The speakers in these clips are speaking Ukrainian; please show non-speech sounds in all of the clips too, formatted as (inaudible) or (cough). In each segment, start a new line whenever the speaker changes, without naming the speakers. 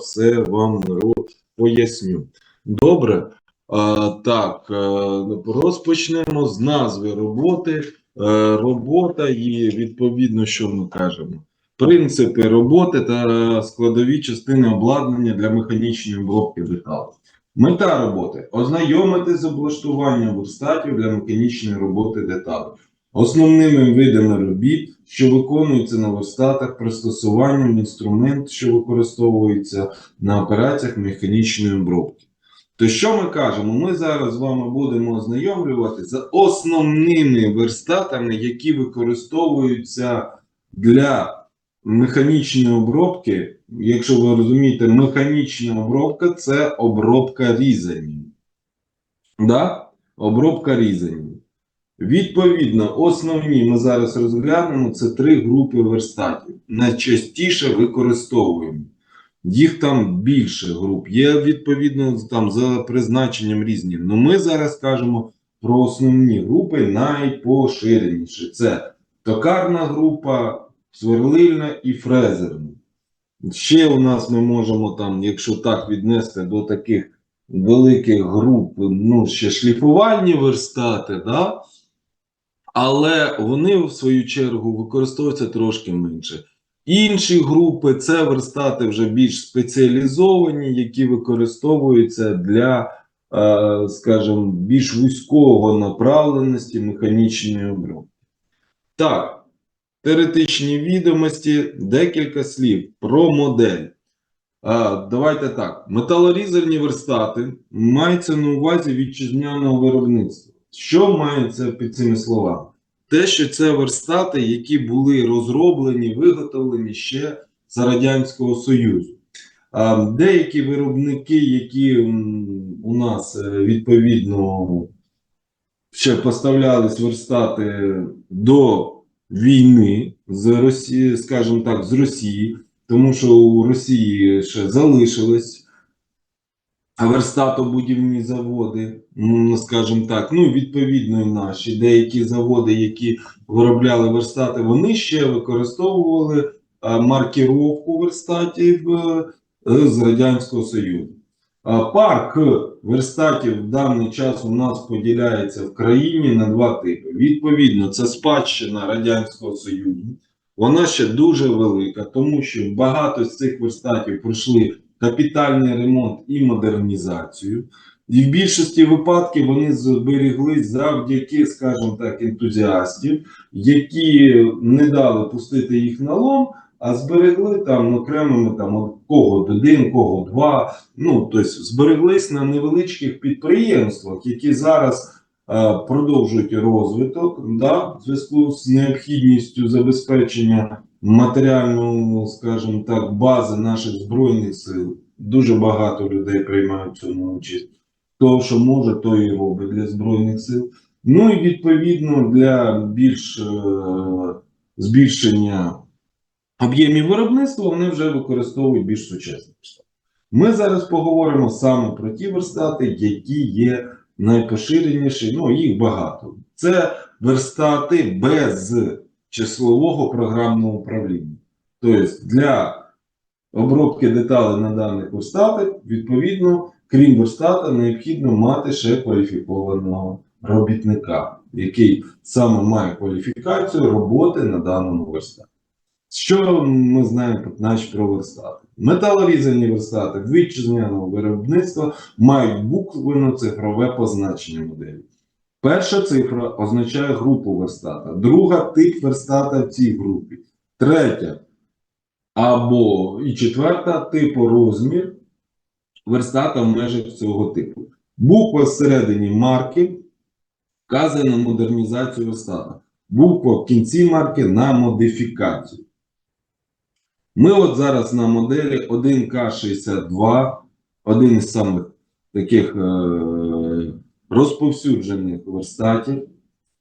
все вам поясню. Добре. А, так, е, розпочнемо з назви роботи. Е, робота і відповідно, що ми кажемо. Принципи роботи та складові частини обладнання для механічної обробки деталей. Мета роботи ознайомити з облаштуванням верстатів для механічної роботи деталей. Основними видами робіт, що виконуються на верстатах, пристосуванням інструмент, що використовується на операціях механічної обробки. То що ми кажемо? Ми зараз з вами будемо ознайомлювати з основними верстатами, які використовуються для механічної обробки. Якщо ви розумієте, механічна обробка це обробка різанів. Да? Обробка різанів. Відповідно, основні ми зараз розглянемо це три групи верстатів. Найчастіше використовуємо. Їх там більше груп. Є відповідно там за призначенням різні. Ну ми зараз кажемо про основні групи найпоширеніші. Це токарна група, сверлильна і фрезерна. Ще у нас ми можемо там, якщо так віднести до таких великих груп, ну ще шліфувальні верстати, да? Але вони в свою чергу використовуються трошки менше. Інші групи це верстати вже більш спеціалізовані, які використовуються для, е, скажімо, більш вузького направленості механічної обробки. Так, теоретичні відомості, декілька слів про модель. А, давайте так. Металорізальні верстати мається на увазі вітчизняного виробництва. Що мається під цими словами? Те, що це верстати, які були розроблені, виготовлені ще за Радянського Союзу. Деякі виробники, які у нас е, відповідно ще поставлялись верстати до війни з Росії, скажімо так, з Росії, тому що у Росії ще залишились верстатобудівні заводи, скажімо так, ну відповідно і наші деякі заводи, які виробляли верстати, вони ще використовували маркіровку верстатів е, з Радянського Союзу. Парк верстатів в даний час у нас поділяється в країні на два типи. Відповідно, це спадщина Радянського Союзу. Вона ще дуже велика, тому що багато з цих верстатів пройшли капітальний ремонт і модернізацію. І в більшості випадків вони зберіглись завдяки, скажімо так, ентузіастів, які не дали пустити їх на лом, а зберегли там окремими там кого один, кого два. Ну тобто збереглись на невеличких підприємствах, які зараз е, продовжують розвиток, да, в зв'язку з необхідністю забезпечення матеріальної, скажімо так, бази наших збройних сил. Дуже багато людей приймають цьому участь. Хто що може, то і робить для збройних сил. Ну і відповідно для більш е, збільшення об'ємів виробництва вони вже використовують більш сучасні верстати. Ми зараз поговоримо саме про ті верстати, які є найпоширеніші, ну їх багато. Це верстати без числового програмного управління. Тобто для обробки деталей на даних верстатах, відповідно, крім верстата, необхідно мати ще кваліфікованого робітника, який саме має кваліфікацію роботи на даному верстаті. Що ми знаємо про верстати? Металорізані верстати вітчизняного виробництва мають буквенно-цифрове позначення моделі. Перша цифра означає групу верстата, друга тип верстата в цій групі, третя або і четверта типу розмір верстата в межах цього типу. Буква всередині марки вказує на модернізацію верстата. Буква в кінці марки на модифікацію. Ми от зараз на моделі 1К62, один із самих таких е, розповсюджених верстатів.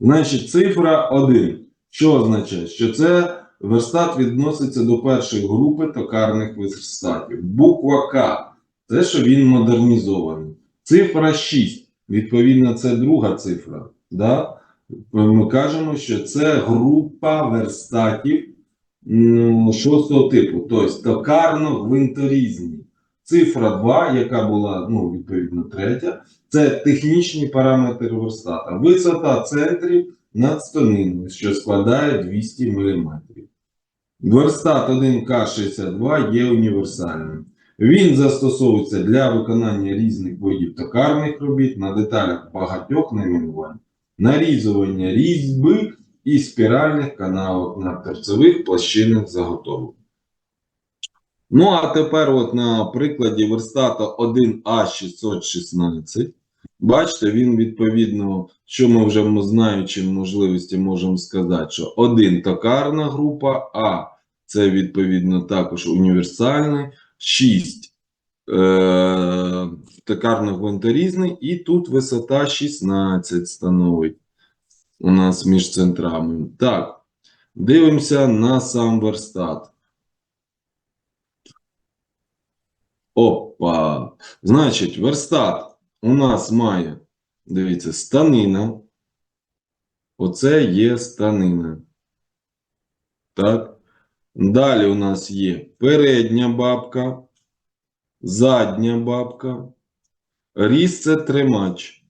Значить, цифра 1. Що означає? Що це верстат відноситься до першої групи токарних верстатів. Буква К це що він модернізований. Цифра 6. Відповідно, це друга цифра. Да? Ми кажемо, що це група верстатів шостого типу, тобто токарно-гвинторізні. Цифра 2, яка була, ну, відповідно, третя, це технічні параметри верстата. Висота центрів над станиною, що складає 200 мм. Верстат 1К62 є універсальним. Він застосовується для виконання різних видів токарних робіт на деталях багатьох найменувань, нарізування різьби і спіральних канавок на торцевих площинах заготовок. Ну, а тепер, от на прикладі верстата 1А616. Бачите, він відповідно, що ми вже знаючи можливості, можемо сказати, що один токарна група, А це відповідно також універсальний, 6 е, токарно-гвинторізний, і тут висота 16 становить у нас між центрами. Так, дивимося на сам верстат. Опа. Значить, верстат у нас має, дивіться, станина. Оце є станина. Так. Далі у нас є передня бабка, задня бабка. Різ це тримач.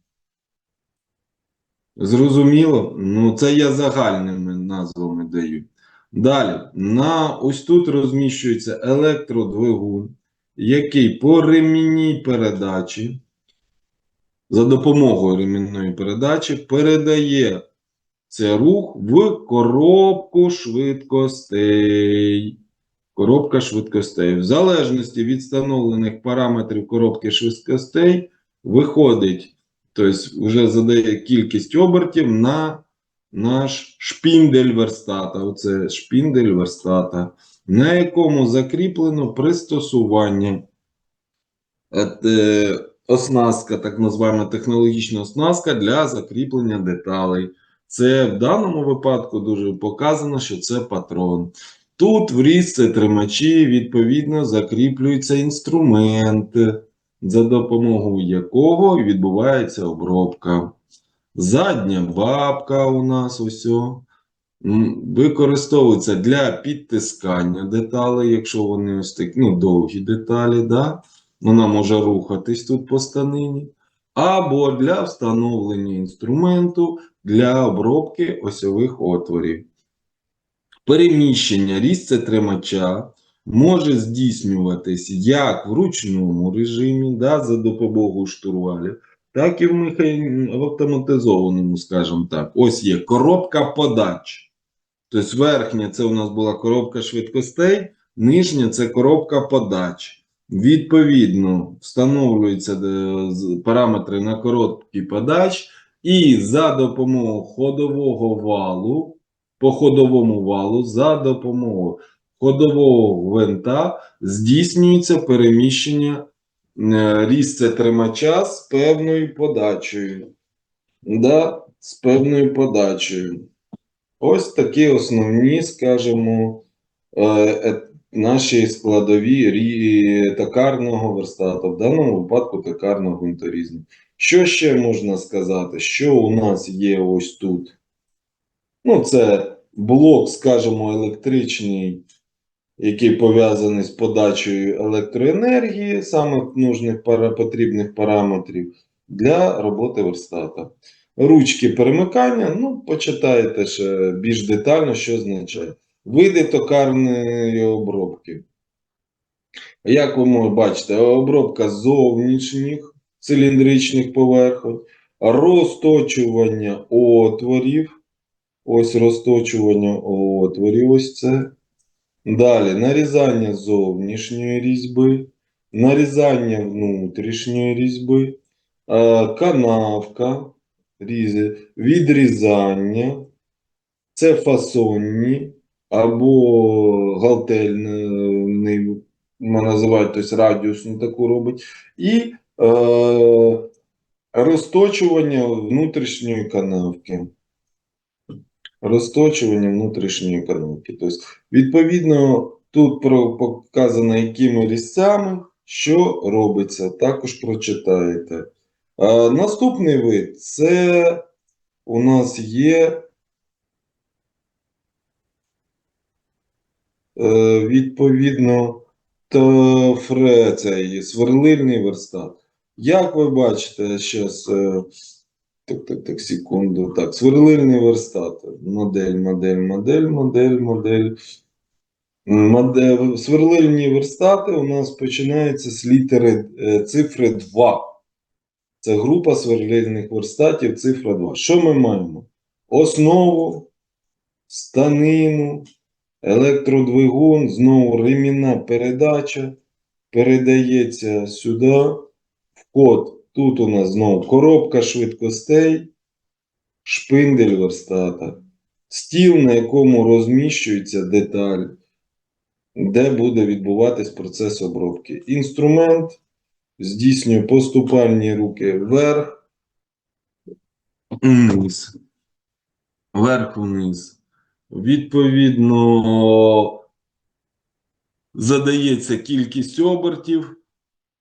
Зрозуміло? Ну, це я загальними назвами даю. Далі, на ось тут розміщується електродвигун, який по ремінній передачі, за допомогою ремінної передачі, передає цей рух в коробку швидкостей. Коробка швидкостей. В залежності від встановлених параметрів коробки швидкостей виходить, тобто вже задає кількість обертів на наш шпіндель верстата. Оце шпіндель верстата, на якому закріплено пристосування. Е, Оснастка, так називаємо технологічна оснастка для закріплення деталей. Це в даному випадку дуже показано, що це патрон. Тут в різці тримачі, відповідно, закріплюється інструмент, за допомогою якого відбувається обробка. Задня бабка у нас ось. Використовується для підтискання деталей, якщо вони ось такі, ну, довгі деталі, да? Вона може рухатись тут по станині. Або для встановлення інструменту для обробки осьових отворів. Переміщення різця тримача може здійснюватись як в ручному режимі, да, за допомогою штурвалів, так і в, механі... в автоматизованому, скажімо так. Ось є коробка подач. Тобто верхня це у нас була коробка швидкостей, нижня це коробка подач. Відповідно, встановлюються е, параметри на коробці подач, і за допомогою ходового валу, по ходовому валу, за допомогою ходового гвинта здійснюється переміщення е, різця тримача з певною подачею. Да, з певною подачею. Ось такі основні, скажімо, е, наші складові рі- токарного верстата, в даному випадку токарного гвинторізну. Що ще можна сказати? Що у нас є ось тут? Ну, це блок, скажімо, електричний, який пов'язаний з подачею електроенергії, саме нужних потрібних параметрів для роботи верстата. Ручки перемикання, ну, почитайте ще більш детально, що означає. Види токарної обробки. Як ви бачите, обробка зовнішніх циліндричних поверхонь, розточування отворів. Ось розточування отворів, ось це. Далі нарізання зовнішньої різьби, нарізання внутрішньої різьби, е, канавка, відрізання, це фасонні або галтельний, називають тобто радіусну таку робить, і е, розточування внутрішньої канавки. Розточування внутрішньої канавки. Тобто, відповідно, тут показано, якими різцями, що робиться. Також прочитаєте. Е, наступний вид це у нас є відповідно то фре, цей сверлильний верстат. Як ви бачите, зараз. Так, так, так, секунду. Так, сверлильний верстат. Модель, модель, модель, модель, модель. Модель. Сверлильні верстати у нас починаються з літери е, цифри 2. Це група сверлильних верстатів цифра 2. Що ми маємо? Основу, станину, електродвигун, знову ремінна передача. Передається сюди. В код. Тут у нас знову коробка швидкостей, шпиндель верстата, стіл, на якому розміщується деталь, де буде відбуватись процес обробки. Інструмент здійснює поступальні руки вверх, вниз, вверх-вниз. Відповідно, задається кількість обертів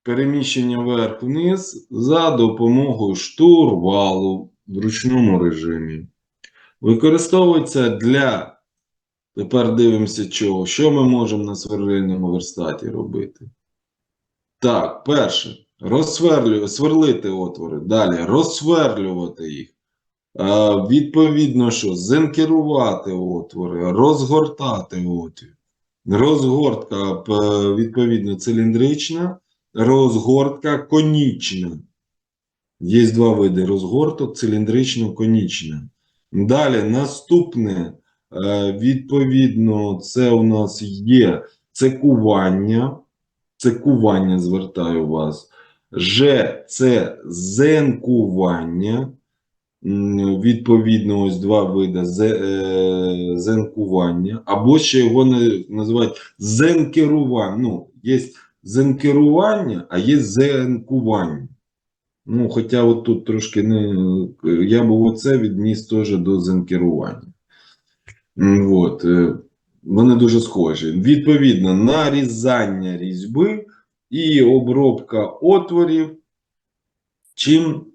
переміщення вверх-вниз за допомогою штурвалу в ручному режимі. Використовується для. Тепер дивимося чого. Що ми можемо на сверлильному верстаті робити? Так, перше. Розсверлювати, сверлити отвори. Далі розсверлювати їх. Відповідно, що зенкерувати отвори, розгортати отвір. Розгортка, відповідно, циліндрична розгортка конічна. Є два види розгорток, циліндрично-конічна. Далі наступне, е, відповідно, це у нас є цекування. Цекування, звертаю вас. Ж це зенкування. Відповідно, ось два види е, зенкування. Або ще його називають зенкерування. Ну, є зенкерування, а є зенкування. Ну, хоча от тут трошки не. Я б оце відніс теж до зенкерування. От. е, Вони дуже схожі. Відповідно, нарізання різьби і обробка отворів чим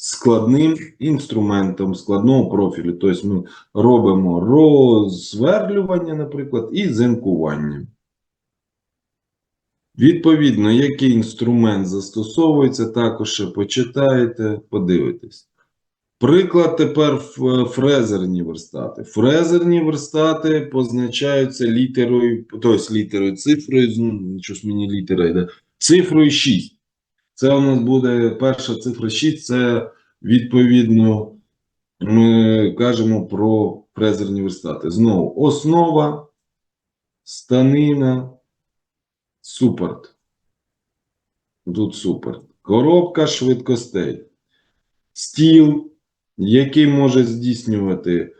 складним інструментом складного профілю. Тобто ми робимо розсверлювання, наприклад, і зенкування. Відповідно, який інструмент застосовується, також ще почитаєте, подивитесь. Приклад тепер фрезерні верстати. Фрезерні верстати позначаються літерою, тобто літерою цифрою, ну, нічого мені літера йде, цифрою 6. Це у нас буде перша цифра 6, це відповідно ми кажемо про фрезерні верстати. Знову основа, станина, супорт. Тут супорт. Коробка швидкостей. Стіл, який може здійснювати,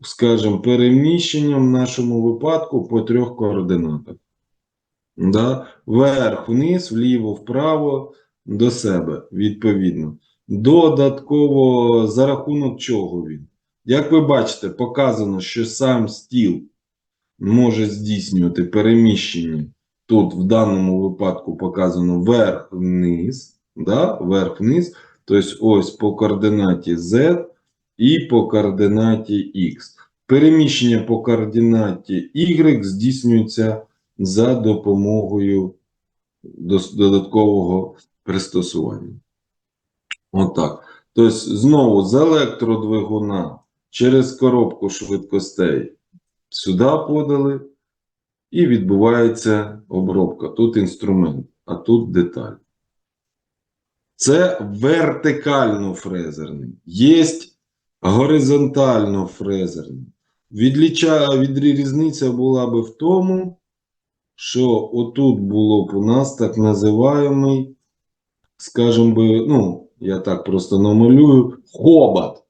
скажімо, переміщення в нашому випадку по трьох координатах. Да? Вверх, вниз, вліво, вправо, до себе, відповідно. Додатково, за рахунок чого він? Як ви бачите, показано, що сам стіл може здійснювати переміщення. Тут в даному випадку показано вверх-вниз, да? вверх-вниз, тобто ось по координаті Z і по координаті X. Переміщення по координаті Y здійснюється за допомогою додаткового пристосування. Отак. Тобто, знову з електродвигуна через коробку швидкостей сюди подали, і відбувається обробка. Тут інструмент, а тут деталь. Це вертикально фрезерний. Є горизонтально фрезерний. Відліча, від, різниця була би в тому, що отут було б у нас так називаємий, скажімо би, ну, я так просто намалюю, хобот.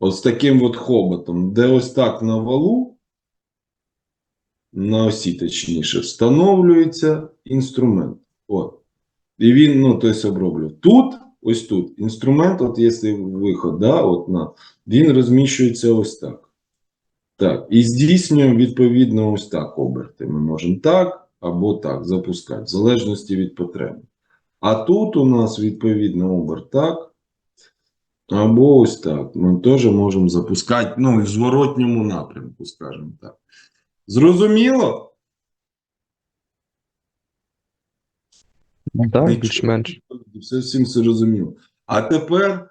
Ось таким от хоботом, де ось так на валу, на осі, точніше, встановлюється інструмент. От. І він, ну, тобто оброблює. Тут, ось тут, інструмент, от якщо виход, да, от на, він розміщується ось так. Так, і здійснюємо відповідно ось так оберти. Ми можемо так або так запускати, в залежності від потреби. А тут у нас відповідно оберт так. Або ось так. Ми теж можемо запускати ну, в зворотньому напрямку, скажімо так. Зрозуміло?
Ну, Так, більш-менш.
Все всім все розуміло. А тепер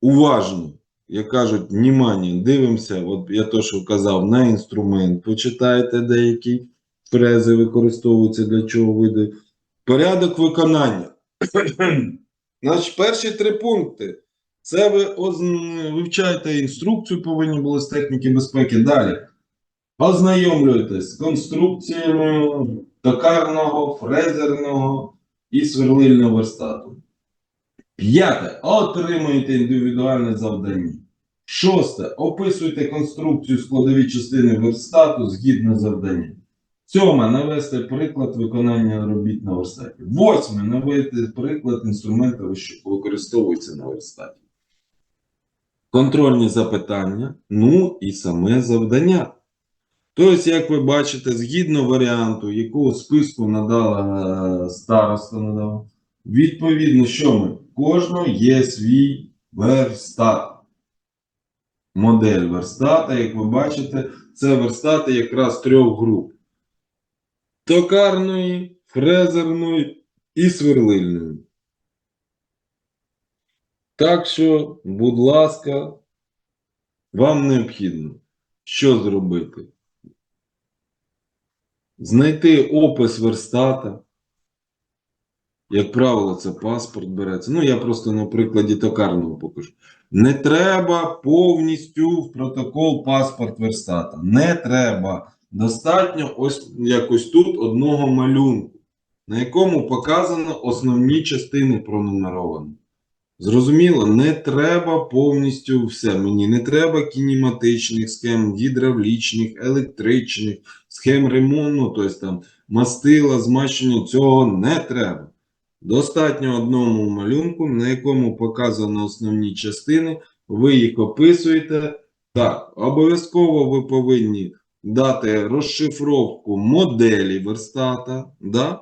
уважно, як кажуть, внимание, дивимося, от я то, що казав, на інструмент, почитайте деякі фрези використовуються для чого види. Порядок виконання. (clears throat) Значить, перші три пункти. Це ви вивчаєте інструкцію, повинні були з техніки безпеки. Далі. Ознайомлюєтесь з конструкціями токарного, фрезерного і сверлильного верстату. П'яте. Отримуєте індивідуальне завдання. Шосте. Описуйте конструкцію складові частини верстату згідно завдання. Сьоме. Навести приклад виконання робіт на верстаті. Восьме. Навести приклад інструменту, що використовується на верстаті. Контрольні запитання. Ну і саме завдання. Тобто, як ви бачите, згідно варіанту, якого списку надала е, староста надала, відповідно, що ми? Кожного є свій верстат. Модель верстата, як ви бачите, це верстати якраз трьох груп: токарної, фрезерної і сверлильної. Так що, будь ласка, вам необхідно що зробити? Знайти опис верстата. Як правило, це паспорт береться. Ну, я просто на прикладі токарного покажу. Не треба повністю в протокол паспорт верстата. Не треба. Достатньо ось якось тут одного малюнку, на якому показано основні частини пронумеровані. Зрозуміло, не треба повністю все. Мені не треба кінематичних схем, гідравлічних, електричних, схем ремонту, тобто там мастила, змащення цього не треба. Достатньо одному малюнку, на якому показано основні частини, ви їх описуєте. Так, обов'язково ви повинні дати розшифровку моделі верстата. Да?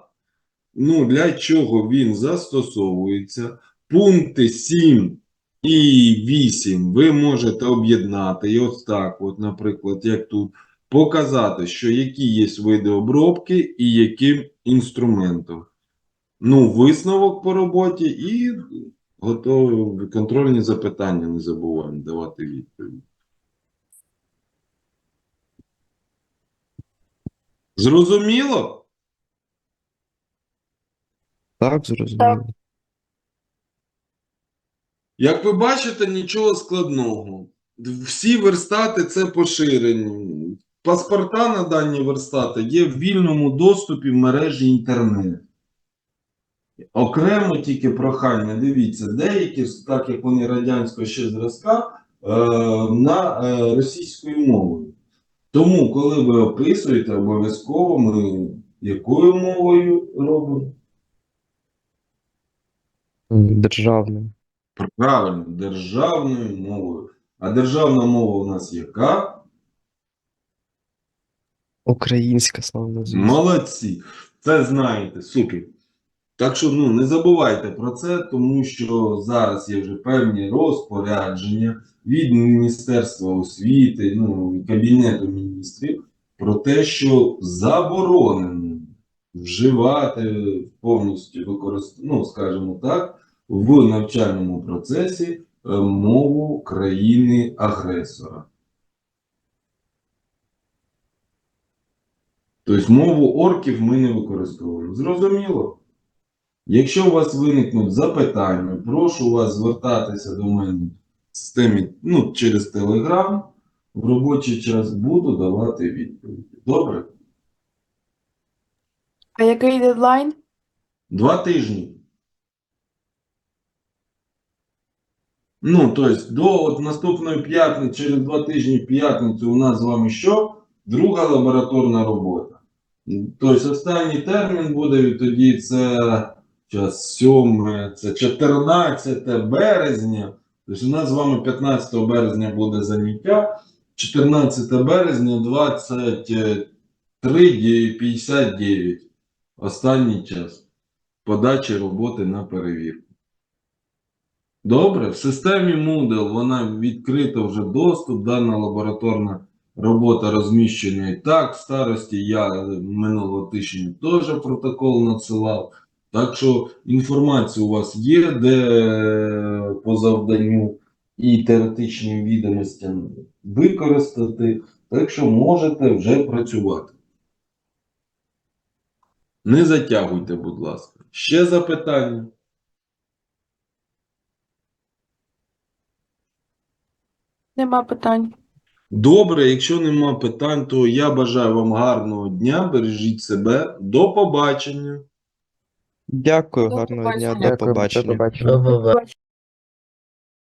Ну, для чого він застосовується. Пункти 7 і 8 ви можете об'єднати. І ось так, от, наприклад, як тут, показати, що які є види обробки і яким інструментом. Ну, висновок по роботі і готові контрольні запитання. Не забуваємо давати відповідь. Зрозуміло?
Так, зрозуміло.
Як ви бачите, нічого складного. Всі верстати це поширені. Паспорта на дані верстати є в вільному доступі в мережі інтернет. Окремо тільки прохання, дивіться, деякі, так як вони радянського ще зразка, е, на е, російською мовою. Тому, коли ви описуєте, обов'язково ми якою мовою робимо?
М, Державним.
Правильно, державною мовою. А державна мова у нас яка?
Українська звісно.
Молодці. Це знаєте, супер. Так що ну, не забувайте про це, тому що зараз є вже певні розпорядження від Міністерства освіти, ну Кабінету міністрів про те, що заборонено вживати повністю використовувати, ну, скажімо так, в навчальному процесі е, мову країни-агресора. Тобто мову орків ми не використовуємо. Зрозуміло? Якщо у вас виникнуть запитання, прошу вас звертатися до мене з теми, ну, через Telegram. В робочий час буду давати відповіді. Добре?
А який дедлайн?
Два тижні. Ну, тобто, до от наступної п'ятниці, через два тижні п'ятницю у нас з вами що? Друга лабораторна робота. Тобто, останній термін буде тоді це час 7, це 14 березня. Тобто, у нас з вами 15 березня буде заняття, 14 березня 23.59. Останній час подачі роботи на перевірку. Добре, в системі Moodle вона відкрита вже доступ, дана лабораторна робота розміщена і так. В старості я минулого тижня теж протокол надсилав. Так що інформація у вас є, де е, по завданню і теоретичним відомостям використати, так що можете вже працювати. Не затягуйте, будь ласка. Ще запитання?
Нема питань.
Добре, якщо нема питань, то я бажаю вам гарного дня, бережіть себе, до побачення.
Дякую,
До
гарного дня, до побачення.
До побачення.